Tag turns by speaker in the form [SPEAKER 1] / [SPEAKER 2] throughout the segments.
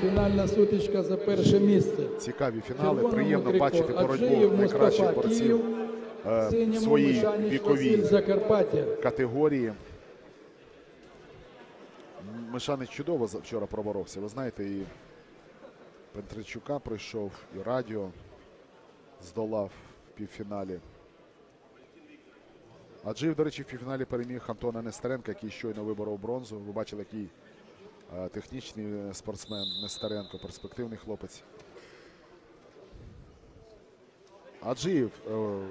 [SPEAKER 1] фінальна сутичка за перше місце.
[SPEAKER 2] Цікаві фінали. Приємно бачити боротьбу найкращих борців е, в своїй віковій категорії. Мишанич чудово вчора проборовся. Ви знаєте, і Пентричука пройшов, і радіо здолав в півфіналі. Аджиїв, до речі, в півфіналі переміг Антона Нестеренка, який щойно виборов бронзу. Ви бачили, який технічний е, спортсмен Нестеренко, перспективний хлопець. Аджиїв, е,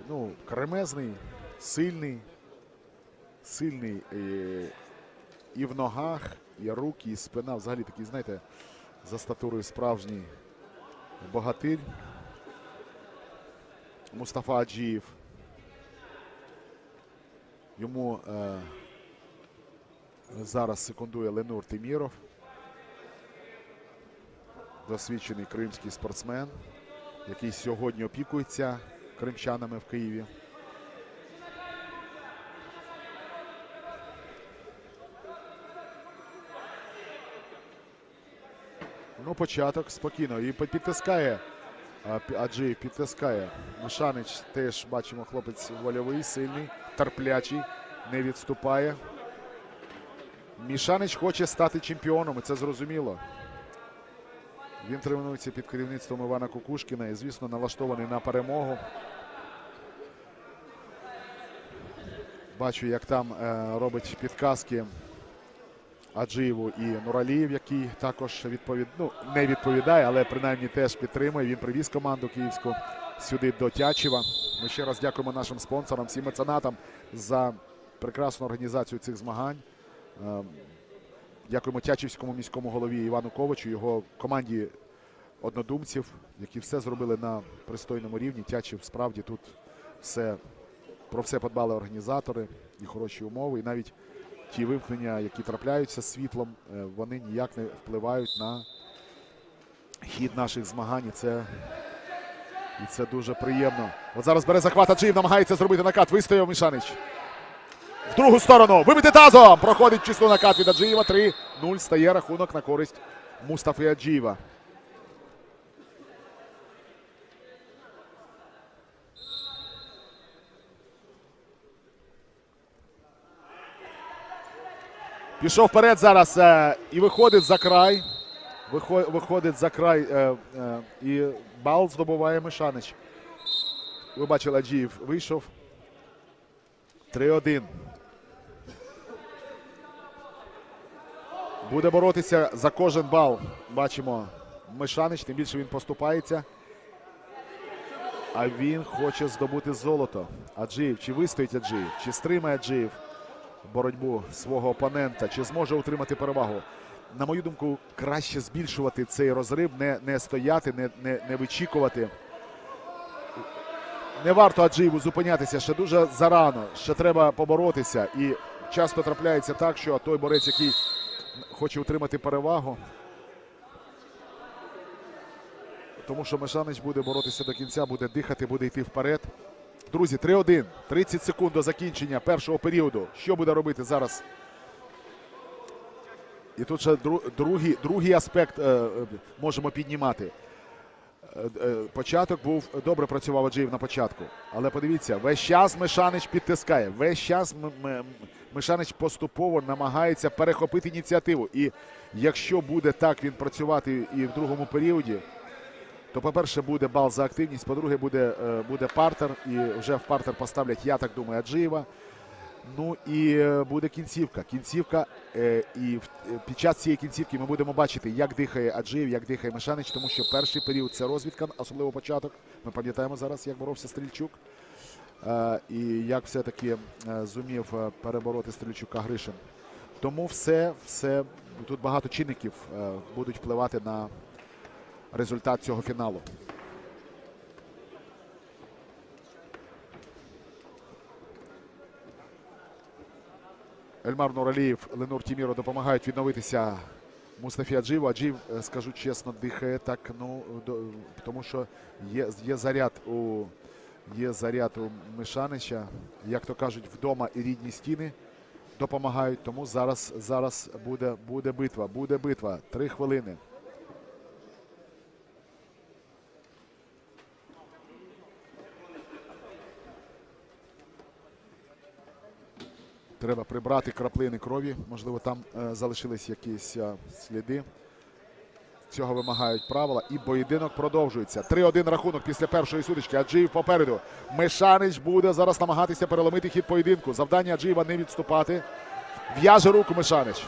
[SPEAKER 2] ну, кремезний, сильний, сильний е, і в ногах, і руки, і спина. Взагалі такий, знаєте, за статурою справжній богатир. Мустафа Аджіїв. Йому е, зараз секундує Ленур Тиміров. Досвідчений кримський спортсмен, який сьогодні опікується кримчанами в Києві. Ну, початок спокійно. І підтискає. Аджиєв підтискає. Мишанич теж бачимо, хлопець вольовий, сильний, терплячий, не відступає. Мішанич хоче стати чемпіоном, і це зрозуміло. Він тренується під керівництвом Івана Кукушкіна і, звісно, налаштований на перемогу. Бачу, як там е, робить підказки Аджиєву і Нуралієв, який також відповід... ну, не відповідає, але принаймні теж підтримує. Він привіз команду київську сюди до Тячева. Ми ще раз дякуємо нашим спонсорам, всім меценатам за прекрасну організацію цих змагань. Дякуємо Тячівському міському голові Івану Ковачу, його команді однодумців, які все зробили на пристойному рівні. Тячів справді тут все про все подбали організатори і хороші умови. І навіть ті вимкнення, які трапляються світлом, е, вони ніяк не впливають на хід наших змагань. І це, і це дуже приємно. От зараз бере захват Аджиїв, намагається зробити накат. Вистояв Мішанич. В другу сторону. Вибити тазом. Проходить число накат від Аджиєва. 3-0 стає рахунок на користь Мустафи Аджиєва. Пішов вперед зараз е, і виходить за край. Виходить за край е, е, і бал здобуває Мишанич. Ви бачили, Аджіїв вийшов. 3-1. Буде боротися за кожен бал. Бачимо Мишанич, тим більше він поступається. А він хоче здобути золото. Аджиїв, чи вистоїть Аджиїв, чи стримає Аджиїв боротьбу свого опонента, чи зможе утримати перевагу. На мою думку, краще збільшувати цей розрив, не, не стояти, не, не, не вичікувати. Не варто Аджиєву зупинятися ще дуже зарано. Ще треба поборотися. І часто трапляється так, що той борець, який хоче утримати перевагу. Тому що Мешанич буде боротися до кінця, буде дихати, буде йти вперед. Друзі, 3-1. 30 секунд до закінчення першого періоду. Що буде робити зараз? І тут ще другий, другий аспект е, е, можемо піднімати. Е, е, Початок був добре працював Аджиїв на початку. Але подивіться, весь час Мишанич підтискає. Весь час Мишанич поступово намагається перехопити ініціативу. І якщо буде так він працювати і в другому періоді, то, по-перше, буде бал за активність, по-друге, буде, е, буде партер, і вже в партер поставлять, я так думаю, Аджиєва. Ну і е, буде кінцівка. Кінцівка, е, і під час цієї кінцівки ми будемо бачити, як дихає Аджиєв, як дихає Мишанич, тому що перший період це розвідка, особливо початок. Ми пам'ятаємо зараз, як боровся Стрільчук. Е, І як все-таки е, зумів е, перебороти Стрільчука Гришин. Тому все, все тут багато чинників будуть впливати на результат цього фіналу. Ельмар Нуралієв, Ленур Тіміро допомагають відновитися Мустафі Аджиєву. Аджиєв, е, скажу чесно, дихає так, ну, до- тому що є, є заряд у Є заряд у Мишанича, як то кажуть, вдома і рідні стіни допомагають. Тому зараз зараз буде буде битва. Буде битва. Три хвилини. Треба прибрати краплини крові. Можливо, там е, залишились якісь е, сліди. Цього вимагають правила. І поєдинок продовжується. 3-1 рахунок після першої сутички. Аджиїв попереду. Мишанич буде зараз намагатися переломити хід поєдинку. Завдання Аджиєва не відступати. В'яже руку Мишанич.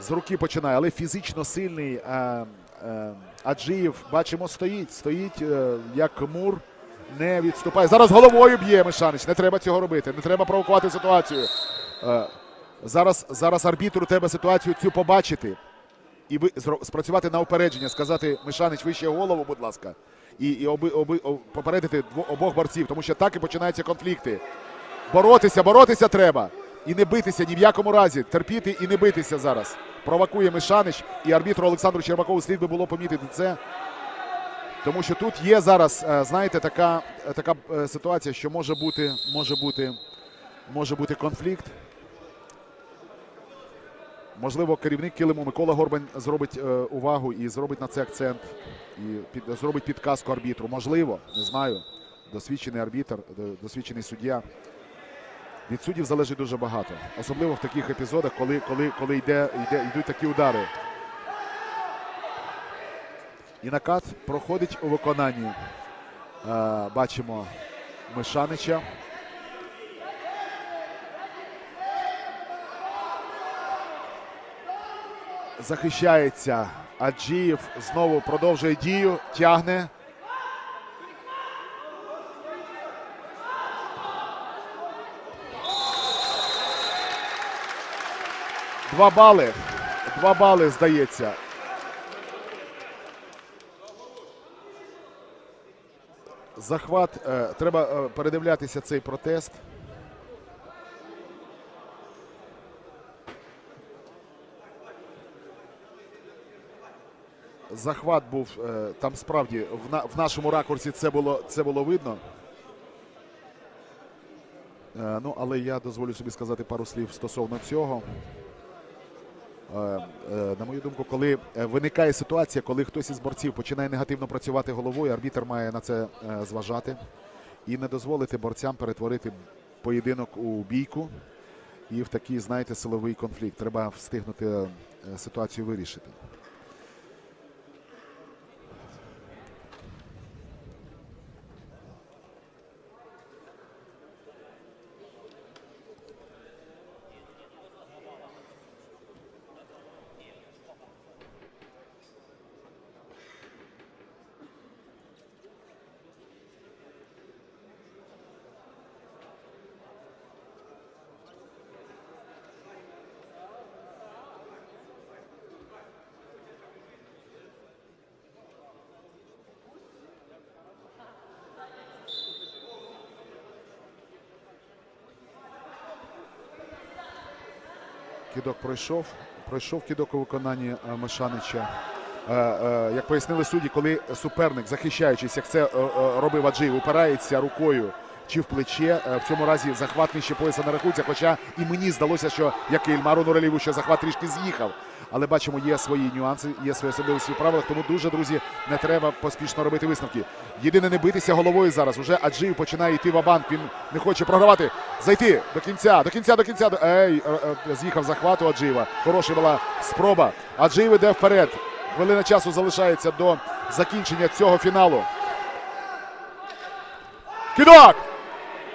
[SPEAKER 2] З руки починає, але фізично сильний е, е, Аджиєв, бачимо, стоїть. Стоїть е, як мур, не відступає. Зараз головою б'є Мишанич. Не треба цього робити. Не треба провокувати ситуацію. Е, зараз, зараз арбітру треба ситуацію цю побачити і ви спрацювати на упередження, сказати Мишанич вище голову, будь ласка, і, і оби, оби, попередити обох борців, тому що так і починаються конфлікти. Боротися, боротися треба. І не битися ні в якому разі. Терпіти і не битися зараз. Провокує Мишанич, і арбітру Олександру Чермакову слід би було помітити це. Тому що тут є зараз, е, знаєте, така, така е, ситуація, що може бути, може бути, може бути конфлікт. Можливо, керівник килиму Микола Горбань зробить е, увагу і зробить на це акцент, і під, зробить підказку арбітру. Можливо, не знаю. Досвідчений арбітр, е, досвідчений суддя. Від суддів залежить дуже багато, особливо в таких епізодах, коли, коли, коли йде, йде, йдуть такі удари. І накат проходить у виконанні. Е, бачимо Мишанича. Захищається. Аджієв знову продовжує дію, тягне. Два бали. Два бали, здається. Захват. е, треба е, передивлятися цей протест. Захват був е, там справді в, на, в нашому ракурсі це було, це було видно. Е, ну, але я дозволю собі сказати пару слів стосовно цього. Е, на мою думку, коли виникає ситуація, коли хтось із борців починає негативно працювати головою, арбітр має на це зважати і не дозволити борцям перетворити поєдинок у бійку і в такий, знаєте, силовий конфлікт. Треба встигнути ситуацію вирішити. Кидок пройшов. Пройшов кідок у виконанні е, Мишанича. Е, е, Як пояснили судді, коли суперник, захищаючись, як це робив Аджиєв, упирається рукою чи в плече, е, в цьому разі захват нижче пояса не рахується. Хоча і мені здалося, що як Ільмару Нураліву, що захват трішки з'їхав. Але бачимо, є свої нюанси, є свої особливості в правилах. Тому дуже, друзі, не треба поспішно робити висновки. Єдине не битися головою зараз. Уже Аджиїв починає йти в банк. Він не хоче програвати. Зайти до кінця, до кінця, до кінця. Ей, е, е, з'їхав захват у Аджиєва. Хороша була спроба. Аджиїв іде вперед. Хвилина часу залишається до закінчення цього фіналу. Кидок!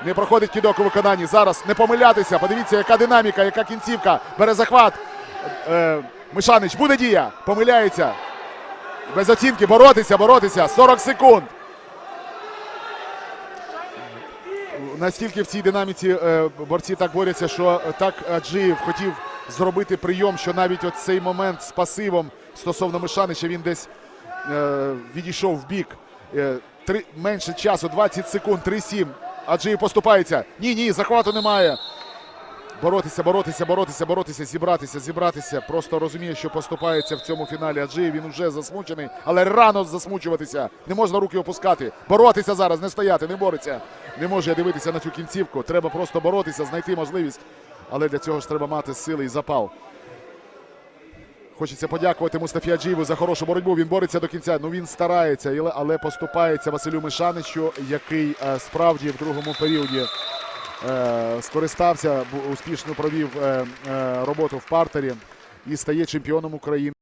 [SPEAKER 2] Не проходить кидок у виконанні. Зараз не помилятися. Подивіться, яка динаміка, яка кінцівка. Бере захват. Е, Мишанич буде дія. Помиляється. Без оцінки боротися, боротися. 40 секунд. Настільки в цій динаміці е, борці так борються, що так Аджиєв хотів зробити прийом, що навіть от цей момент з пасивом стосовно Мишанича він десь е, відійшов в бік. Е, три, менше часу, 20 секунд, 3-7. Аджиєв поступається. Ні, ні, захвату немає. Боротися, боротися, боротися, боротися, зібратися, зібратися. Просто розуміє, що поступається в цьому фіналі. Аджиєв він вже засмучений, але рано засмучуватися. Не можна руки опускати. Боротися зараз, не стояти, не бореться. Не може дивитися на цю кінцівку. Треба просто боротися, знайти можливість. Але для цього ж треба мати сили і запал. Хочеться подякувати Мустафі Аджієву за хорошу боротьбу. Він бореться до кінця. Ну він старається, але- поступається Василю Мишаничу, який е, справді в другому періоді е, скористався, успішно провів е, роботу в партері і стає чемпіоном України.